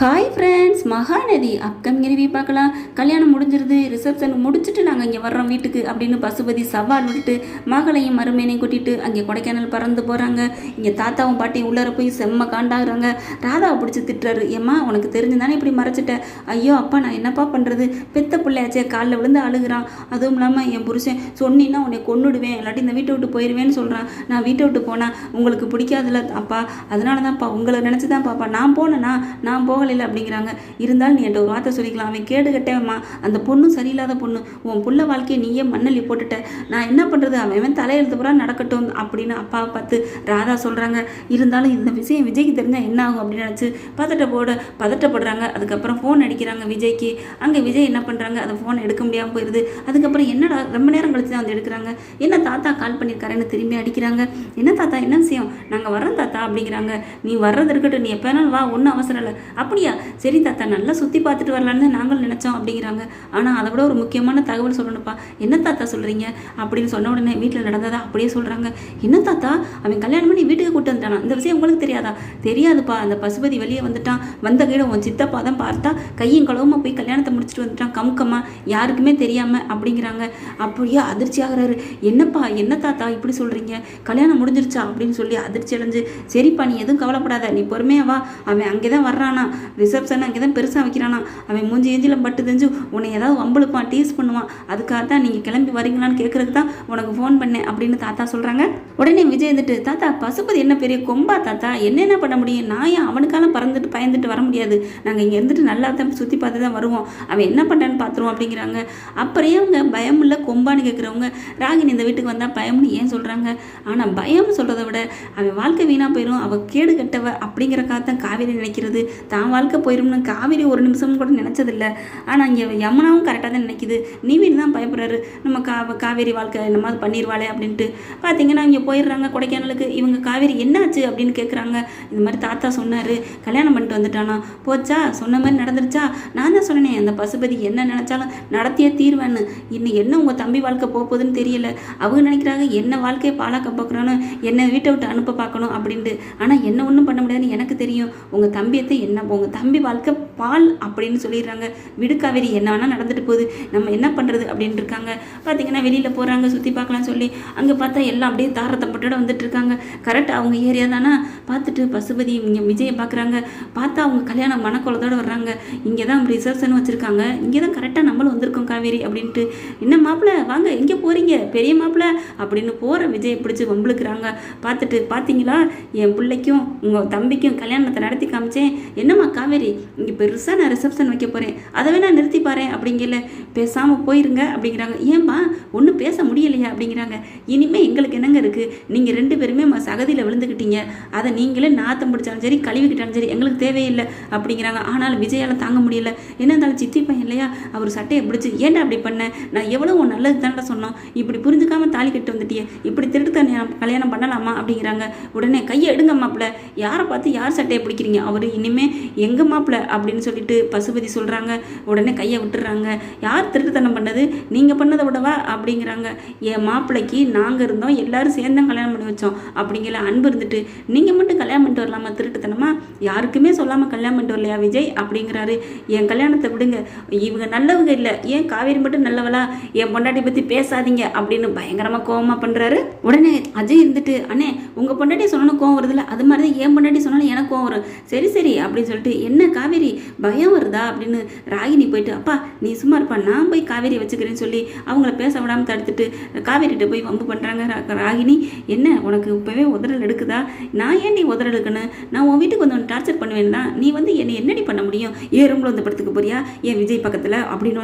Hi friends Mahanadi upcoming review பார்க்கலாம். கல்யாணம் முடிஞ்சிருது ரிசப்ஷன் முடிச்சுட்டு நாங்கள் இங்கே வர்றோம் வீட்டுக்கு அப்படின்னு பசுபதி சவால் விட்டுட்டு மகளையும் மருமேனையும் கூட்டிட்டு அங்கே கொடைக்கானல் பறந்து போகிறாங்க இங்கே தாத்தாவும் பாட்டியும் உள்ளார போய் செம்ம காண்டாகிறாங்க. ராதாவை பிடிச்சி திட்டுறாரு ஏம்மா உனக்கு தெரிஞ்சுதானே இப்படி மறைச்சிட்டேன் ஐயோ அப்பா நான் என்னப்பா பண்ணுறது பெத்த பிள்ளையாச்சே காலில் விழுந்து அழுகுறான். அதுவும் இல்லாமல் என் புருஷன் சொன்னின்னா உன்னை கொண்டுடுவேன் இல்லாட்டி இந்த வீட்டை விட்டு போயிடுவேன்னு சொல்கிறான் நான் வீட்டை விட்டு போனால் உங்களுக்கு பிடிக்காதுல்ல அப்பா. அதனால தான்ப்பா உங்களை நினச்சி தான் பாப்பா நான் போனேன்னா நான் போகல. அப்படிங்கிறாங்க. இருந்தாலும் நீ என்கிட்ட ஒரு வார்த்தை சொல்லிக்கலாம். அவன் கேடு கட்டேம்மா அந்த பொண்ணும் சரியில்லாத பொண்ணு. உன் புள்ள வாழ்க்கையை நீயே மண்ணள்ளி போட்டுட்ட. நான் என்ன பண்ணுறது அவன் அவன் தலையெழுத்து பூரா நடக்கட்டும் அப்படின்னு அப்பாவை பார்த்து ராதா சொல்கிறாங்க இருந்தாலும் இந்த விஷயம் விஜய்க்கு தெரிஞ்சால் என்ன ஆகும் அப்படின்னு நினச்சி பதட்ட போட பதட்டப்படுறாங்க. அதுக்கப்புறம் ஃபோன் அடிக்கிறாங்க விஜய்க்கு. அங்கே விஜய் என்ன பண்ணுறாங்க அந்த ஃபோன் எடுக்க முடியாமல் போயிடுது அதுக்கப்புறம் என்னடா ரொம்ப நேரம் கழிச்சு தான் வந்து எடுக்கிறாங்க. என்ன தாத்தா கால் பண்ணியிருக்காருன்னு திரும்பி அடிக்கிறாங்க. என்ன தாத்தா? என்ன விஷயம்? நாங்கள் வர்றோம் தாத்தா அப்படிங்கிறாங்க. நீ வர்றது இருக்கட்டும். நீ எப்போ வேணாலும் வா. ஒன்றும் அவசரம் இல்லை. அப்போ அப்படியா? சரி தாத்தா நல்லா சுற்றி பார்த்துட்டு வரலான்னு நாங்களும் நினச்சோம் அப்படிங்கிறாங்க. ஆனால் அதை விட ஒரு முக்கியமான தகவல் சொல்லணும்ப்பா. என்ன தாத்தா சொல்கிறீங்க அப்படின்னு சொன்ன உடனே வீட்டில் நடந்ததா அப்படியே சொல்கிறாங்க என்ன தாத்தா? அவன் கல்யாணம் பண்ணி வீட்டுக்கு கூட்டு வந்துட்டானா? இந்த விஷயம் உங்களுக்கு தெரியாதா? தெரியாதுப்பா. அந்த பசுபதி வெளியே வந்துட்டான். வந்த கீழே உன் சித்தப்பா தான் பார்த்தா கையும் கழுவமாக போய் கல்யாணத்தை முடிச்சுட்டு வந்துட்டான். கமுக்கமா யாருக்குமே தெரியாமல் அப்படிங்கிறாங்க. அப்படியே அதிர்ச்சி ஆகிறாரு. என்னப்பா என்ன தாத்தா இப்படி சொல்கிறீங்க கல்யாணம் முடிஞ்சிருச்சா? அப்படின்னு சொல்லி அதிர்ச்சி அடைஞ்சு சரிப்பா நீ எதுவும் கவலைப்படாத. நீ பொறுமையா வா. அவன் அங்கே தான் வர்றானா? ரிசப்ஷன் அங்கே தான் பெருசாக வைக்கிறானா? அவன் மூஞ்சி ஏஞ்சில பட்டு தெரிஞ்சு உன்னை ஏதாவது வம்பளுப்பான் டீஸ் பண்ணுவான் அதுக்காக தான் நீங்கள் கிளம்பி வரீங்களான்னு கேட்கறதுக்கு தான் உனக்கு ஃபோன் பண்ணேன் அப்படின்னு தாத்தா சொல்கிறாங்க உடனே விஜய் வந்துட்டு தாத்தா பசுபதி என்ன பெரிய கொம்பா தாத்தா? என்னென்ன பண்ண முடியும்? நான் ஏன் அவனுக்காலம் பறந்துட்டு பயந்துட்டு வர முடியாது? நாங்கள் இங்கே இருந்துட்டு நல்லா தான் சுற்றி பார்த்து தான் வருவோம். அவன் என்ன பண்ணான்னு பார்த்துருவோம் அப்படிங்கிறாங்க. அப்புறம் அவங்க பயம் இல்லை கொம்பான்னு கேட்குறவங்க ராகினி இந்த வீட்டுக்கு வந்தால் பயம்னு ஏன் சொல்கிறாங்க ஆனால் பயம்னு சொல்கிறத விட அவன் வாழ்க்கை வீணாக போயிடும் அவள் கேடு கட்டவ அப்படிங்கிற காத்தான் காவேரி நினைக்கிறது. தான் வாழ்க்கை போயிடும்னு காவேரி ஒரு நிமிஷம் கூட நினச்சதில்ல. ஆனால் இங்கே யமுனாவும் கரெக்டாக தான் நினைக்குது. நீவின் தான் பயப்படுறாரு. நம்ம கா காவேரி வாழ்க்கை என்னமாவது பண்ணிடுவாளே அப்படின்ட்டு. பார்த்தீங்கன்னா இங்கே போயிடுறாங்க கொடைக்கானலுக்கு. இவங்க காவேரி என்னாச்சு அப்படின்னு கேட்குறாங்க இந்த மாதிரி தாத்தா சொன்னார். கல்யாணம் பண்ணிட்டு வந்துட்டானா. போச்சா? சொன்ன மாதிரி நடந்துருச்சா? நான் தான் சொன்னேனே அந்த பசுபதி என்ன நினச்சாலும் நடத்தியே தீர்வேன்னு. இன்னும் என்ன உங்கள் தம்பி வாழ்க்கை போகுதுன்னு தெரியல. அவங்க நினைக்கிறாங்க என்ன வாழ்க்கையை பாலாக்க பார்க்குறான்னு என்னை வீட்டை விட்டு அனுப்ப பார்க்கணும் அப்படின்ட்டு. ஆனால் என்ன ஒன்றும் பண்ண முடியாதுன்னு எனக்கு தெரியும். உங்கள் தம்பியத்தை என்ன உங்கள் தம்பி வாழ்க்கை பால் அப்படின்னு சொல்லிடுறாங்க. விடு காவேரி என்ன வேணால் நடந்துட்டு போகுது. நம்ம என்ன பண்ணுறது அப்படின்னு இருக்காங்க. பார்த்தீங்கன்னா வெளியில் போகிறாங்க சுற்றி பார்க்கலாம் சொல்லி. அங்கே பார்த்தா எல்லாம் அப்படியே தாரத்தை பட்டோட வந்துட்டு இருக்காங்க. கரெக்டாக அவங்க ஏரியா தானே? பார்த்துட்டு பசுபதி இங்கே விஜயை பார்க்குறாங்க. பார்த்தா அவங்க கல்யாணம் மனக்கோலத்தோடு வர்றாங்க. இங்கே தான் ரிசப்ஷன் வச்சுருக்காங்க. இங்கே தான் கரெக்டாக நம்மளும் வந்திருக்கோம் காவேரி அப்படின்ட்டு. என்ன மாப்பிள்ளை வாங்க எங்கே போகிறீங்க பெரிய மாப்பிள்ள அப்படின்னு போகிற விஜயை பிடிச்சி வம்பளுக்குறாங்க பார்த்துட்டு பார்த்தீங்களா என் பிள்ளைக்கும் உங்கள் தம்பிக்கும் கல்யாணத்தை நடத்தி காமிச்சேன். என்னம்மா காவேரி இங்கே பெருசாக நான் ரிசப்ஷன் வைக்க போகிறேன் அதை வேணா நிறுத்தி பாரேன் அப்படிங்கல பேசாமல் போயிருங்க அப்படிங்கிறாங்க. ஏன்பா ஒன்றும் பேச முடியலையா அப்படிங்கிறாங்க. இனிமேல் எங்களுக்கு என்னங்க இருக்குது நீங்கள் ரெண்டு பேருமே சகதியில் விழுந்துக்கிட்டீங்க அதை நீங்களே நாத்தம் பிடிச்சாலும் சரி கழுவிக்கிட்டாலும் சரி எங்களுக்கு தேவையில்லை அப்படிங்கிறாங்க. ஆனாலும் விஜயால் தாங்க முடியல. என்ன இருந்தாலும் சித்தி பையன் இல்லையா? அவர் சட்டையை பிடிச்சி ஏன்டா அப்படி பண்ண? நான் எவ்வளோ உன் நல்லது தானே சொன்னோம். இப்படி புரிஞ்சுக்காம தாலி கட்டு வந்துட்டியே. இப்படி திருட்டு கல்யாணம் கல்யாணம் பண்ணலாமா? அப்படிங்கிறாங்க. உடனே கையை எடுங்க மாப்பிள்ள. யாரை பார்த்து யார் சட்டையை பிடிக்கிறீங்க? அவர் இனிமே எங்க மாப்பிள்ள அப்படின்னு சொல்லிட்டு பசுபதி சொல்கிறாங்க உடனே கையை விட்டுறாங்க. யார் திருட்டுத்தனம் பண்ணது? நீங்கள் பண்ணதை விடவா? அப்படிங்கிறாங்க. என் மாப்பிள்ளைக்கு நாங்கள் இருந்தோம். எல்லாரும் சேர்ந்து தான் கல்யாணம் பண்ணி வச்சோம். அப்படிங்கிற அன்பு இருந்துட்டு நீங்கள் மட்டும் கல்யாணம் பண்ணிட்டு வரலாமா? திருட்டுத்தனமா? யாருக்குமே சொல்லாமல் கல்யாணம் பண்ணிட்டு வரலையா விஜய்? அப்படிங்கிறாரு. என் கல்யாணத்தை விடுங்க. இவங்க நல்லவங்க இல்லை. ஏன் காவேரி மட்டும் நல்லவளா? என் பொண்டாட்டி பற்றி பேசாதீங்க அப்படின்னு பயங்கரமாக கோவமா பண்ணுறாரு உடனே அஜய் இருந்துட்டு அண்ணே உங்கள் பொண்டாட்டி சொன்னாலும் கோவம் வருதுல்ல. அது மாதிரி தான் என் பொண்டாட்டி சொன்னாலும் எனக்கு கோவம் வரும். சரி சரி அப்படின்னு சொல்லிட்டு என்ன காவேரி? பயம் வருதா? அப்படின்னு ராகினி போயிட்டு அப்பா நீ சும்மா இருப்பா நான் போய் காவேரி வச்சுக்கிறேன்னு சொல்லி அவங்கள பேச விடாமல் தடுத்துட்டு காவேரிட்ட போய் வம்பு பண்ணுறாங்க ராகினி. என்ன உனக்கு இப்போவே உதறல் எடுக்குதா? நான் ஏன் நீ உதறல் எடுக்கணும்? நான் உன் வீட்டுக்கு வந்து டார்ச்சர் பண்ணுவேன்னா தான். நீ வந்து என்னை என்னடி பண்ண முடியும்? ஏன் ரூமில் வந்து படத்துக்கு போறியா? ஏன் விஜய் பக்கத்தில்? அப்படின்னு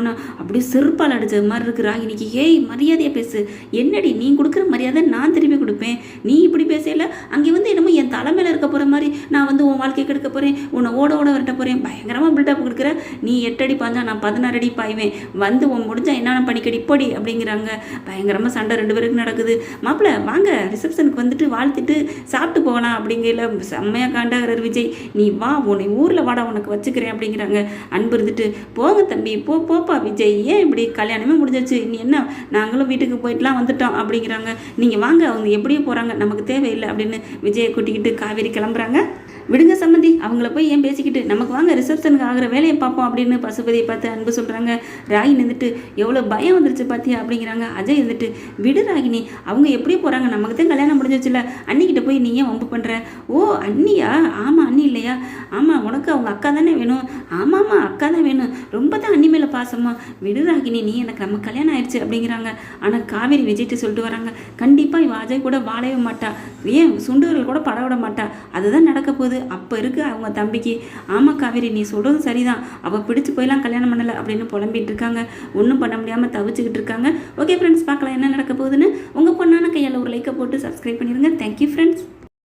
அப்படியே செருப்பால் அடிச்ச மாதிரி இருக்கு ராகினிக்கு. ஏய் மரியாதையாக பேசு. என்னடி நீ கொடுக்குற மரியாதை நான் திரும்பி கொடுப்பேன். நீ இப்படி பேசல அங்கே வந்து என்னமோ என் தலைமையில் இருக்க போகிற மாதிரி நான் வந்து உன் வாழ்க்கை கெடுக்க போகிறேன் உன்னை ஓட ஓட விரட்ட போகிறேன் பயங்கரமாக பில்டப் கொடுக்குற. நீ எட்டடி பாஞ்சா நான் பதினாறு அடி பாய்வேன். வந்து உன் முடிஞ்சால் என்னென்ன பண்ணிக்கடி பொடி அப்படிங்கிறாங்க. பயங்கரமாக சண்டை ரெண்டு பேருக்கு நடக்குது. மாப்பிள்ள வாங்க ரிசப்ஷனுக்கு வந்துட்டு வாழ்த்துட்டு சாப்பிட்டு போகலாம் அப்படிங்கிற செம்மையாக காண்டாகிறார் விஜய். நீ வா உன்னை ஊரில் வாடா உனக்கு வச்சுக்கிறேன் அப்படிங்கிறாங்க. அன்பு இருந்துட்டு போங்க தம்பி போ போப்பா விஜய். ஏன் இப்படி கல்யாணமே முடிஞ்சிச்சு நீ என்ன நாங்களும் வீட்டுக்கு போயிட்டுலாம் வந்துட்டோம் அப்படிங்கிறாங்க. நீங்கள் வாங்க அவங்க எப்படியும் போகிறாங்க நமக்கு தேவையில்லை அப்படின்னு விஜயை கூட்டிக்கிட்டு காவேரி கிளம்புறாங்க. விடுங்க சம்மந்தி. அவங்கள போய் ஏன் பேசிக்கிட்டு நமக்கு வாங்க ரிசப்ஷனுக்கு ஆகிற வேலையை பார்ப்போம் அப்படின்னு பசுபதியை பார்த்து அன்பு சொல்கிறாங்க ராகினி நின்றுட்டு எவ்வளோ பயம் வந்துருச்சு பார்த்தியா அப்படிங்கிறாங்க. அஜய் இருந்துட்டு விடு ராகினி அவங்க எப்படி போகிறாங்க நமக்கு தான் கல்யாணம் முடிஞ்சிச்சுல அன்னிக்கிட்ட போய் நீ ஏன் வம்பு பண்ணுற ஓ அண்ணியா? ஆமாம் அண்ணி இல்லையா? ஆமாம் உனக்கு அவங்க அக்கா தானே வேணும். ஆமாம்மா அக்கா தான் வேணும். ரொம்ப தான் அண்ணி மேலே பாசமா. விடு ராகினி நீ எனக்கு நம்ம கல்யாணம் ஆயிடுச்சு அப்படிங்கிறாங்க. ஆனால் காவேரி விஜய்ட்டு சொல்லிட்டு வராங்க. கண்டிப்பாக இவ அஜய் கூட வாழவே மாட்டா. ஏன் சுண்டுகள் கூட பட விட மாட்டா. அதுதான் நடக்க போகுது. அப்போ இருக்கு அவங்க தம்பிக்கு ஆமாம் காவேரி நீ சொல்கிறது சரிதான். அவள் பிடிச்சி போயெல்லாம் கல்யாணம் பண்ணலை அப்படின்னு புலம்பிட்டு இருக்காங்க. ஒன்றும் பண்ண முடியாமல் தவிச்சுக்கிட்டு இருக்காங்க. ஓகே ஃப்ரெண்ட்ஸ் பார்க்கலாம் என்ன நடக்க போகுதுன்னு. உங்கள் பொண்ணான கையால் ஒரு லைக்கை போட்டு சப்ஸ்கிரைப் பண்ணிடுங்க. Thank you friends